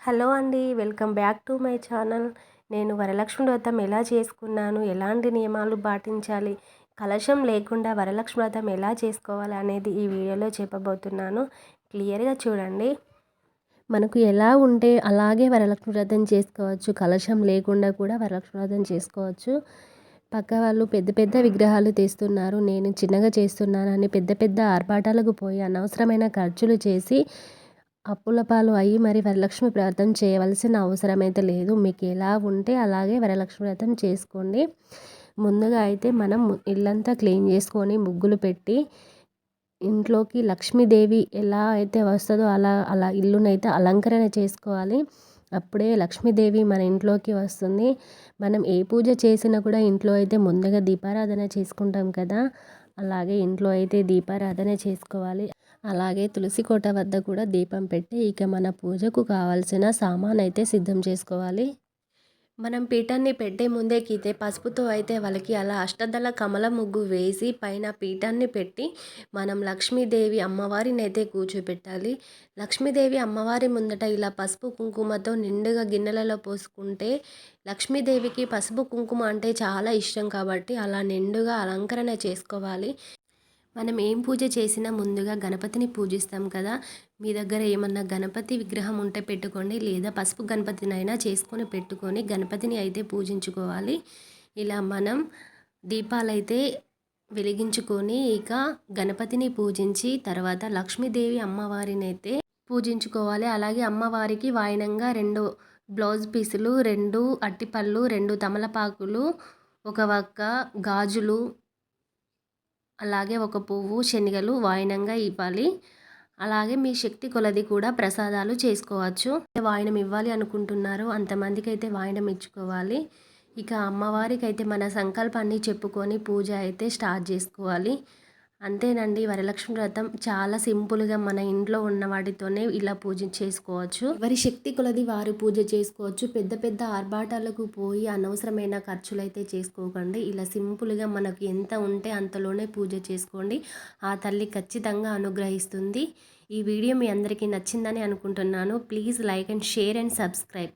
Hello అండి welcome back to my channel. నేను వరలక్ష్మి వ్రతం ఎలా చేసుకున్నాను ఎలాంటి నియమాలు పాటించాలి కలశం లేకుండా వరలక్ష్మి వ్రతం ఎలా చేసుకోవాలి అనేది ఈ వీడియోలో చెప్పబోతున్నాను. క్లియర్గా చూడండి. మనకు ఎలా ఉంటే అలాగే వరలక్ష్మి వ్రతం చేసుకోవచ్చు కలశం లేకుండా కూడా వరలక్ష్మి వ్రతం చేసుకోవచ్చు. పక్క వాళ్ళు పెద్ద పెద్ద విగ్రహాలు తీస్తున్నారు నేను చిన్నగా చేస్తున్నానని పెద్ద పెద్ద ఆర్భాటాలకు పోయి అనవసరమైన ఖర్చులు చేసి అప్పుల పాలు అయ్యి మరి వరలక్ష్మి వ్రతం చేయవలసిన అవసరం అయితే లేదు. మీకు ఎలా ఉంటే అలాగే వరలక్ష్మి వ్రతం చేసుకోండి. ముందుగా అయితే మనం ఇల్లంతా క్లీన్ చేసుకొని ముగ్గులు పెట్టి ఇంట్లోకి లక్ష్మీదేవి ఎలా అయితే వస్తుందో అలా అలా ఇల్లునైతే అలంకరణ చేసుకోవాలి. అప్పుడే లక్ష్మీదేవి మన ఇంట్లోకి వస్తుంది. మనం ఏ పూజ చేసినా కూడా ఇంట్లో అయితే ముందుగా దీపారాధన చేసుకుంటాం కదా. అలాగే ఇంట్లో అయితే దీపారాధన చేసుకోవాలి. అలాగే తులసి కోట వద్ద కూడా దీపం పెట్టి ఇక మన పూజకు కావాల్సిన సామాన్ అయితే సిద్ధం చేసుకోవాలి. మనం పీఠాన్ని పెట్టే ముందే గీతే పసుపుతో అయితే వాళ్ళకి అలా అష్టదళ కమల ముగ్గు వేసి పైన పీఠాన్ని పెట్టి మనం లక్ష్మీదేవి అమ్మవారిని అయితే కూర్చోపెట్టాలి. లక్ష్మీదేవి అమ్మవారి ముందట ఇలా పసుపు కుంకుమతో నిండుగా గిన్నెలలో పోసుకుంటే లక్ష్మీదేవికి పసుపు కుంకుమ అంటే చాలా ఇష్టం కాబట్టి అలా నిండుగా అలంకరణ చేసుకోవాలి. మనం ఏం పూజ చేసినా ముందుగా గణపతిని పూజిస్తాం కదా. మీ దగ్గర ఏమన్నా గణపతి విగ్రహం ఉంటే పెట్టుకోండి. లేదా పసుపు గణపతినైనా చేసుకొని పెట్టుకొని గణపతిని అయితే పూజించుకోవాలి. ఇలా మనం దీపాలైతే వెలిగించుకొని ఇక గణపతిని పూజించి తర్వాత లక్ష్మీదేవి అమ్మవారిని అయితే పూజించుకోవాలి. అలాగే అమ్మవారికి వాయినంగా రెండు బ్లౌజ్ పీసులు రెండు అట్టిపళ్ళు రెండు తమలపాకులు ఒక వక్క గాజులు అలాగే ఒక పువ్వు శనగలు వాయినంగా ఇవ్వాలి. అలాగే మీ శక్తి కొలది కూడా ప్రసాదాలు చేసుకోవచ్చు. వాయినం ఇవ్వాలి అనుకుంటున్నారు అంతమందికి అయితే వాయినం ఇచ్చుకోవాలి. ఇక అమ్మవారికి అయితే మన సంకల్పాన్ని చెప్పుకొని పూజ అయితే స్టార్ట్ చేసుకోవాలి. అంతేనండి. వరలక్ష్మి వ్రతం చాలా సింపుల్గా మన ఇంట్లో ఉన్న వాటితోనే ఇలా పూజ చేసుకోవచ్చు. వారి శక్తి కొలది వారు పూజ చేసుకోవచ్చు. పెద్ద పెద్ద ఆర్భాటాలకు పోయి అనవసరమైన ఖర్చులు అయితే చేసుకోకండి. ఇలా సింపుల్గా మనకు ఎంత ఉంటే అంతలోనే పూజ చేసుకోండి. ఆ తల్లి ఖచ్చితంగా అనుగ్రహిస్తుంది. ఈ వీడియో మీ అందరికీ నచ్చిందని అనుకుంటున్నాను. Please like and share and subscribe.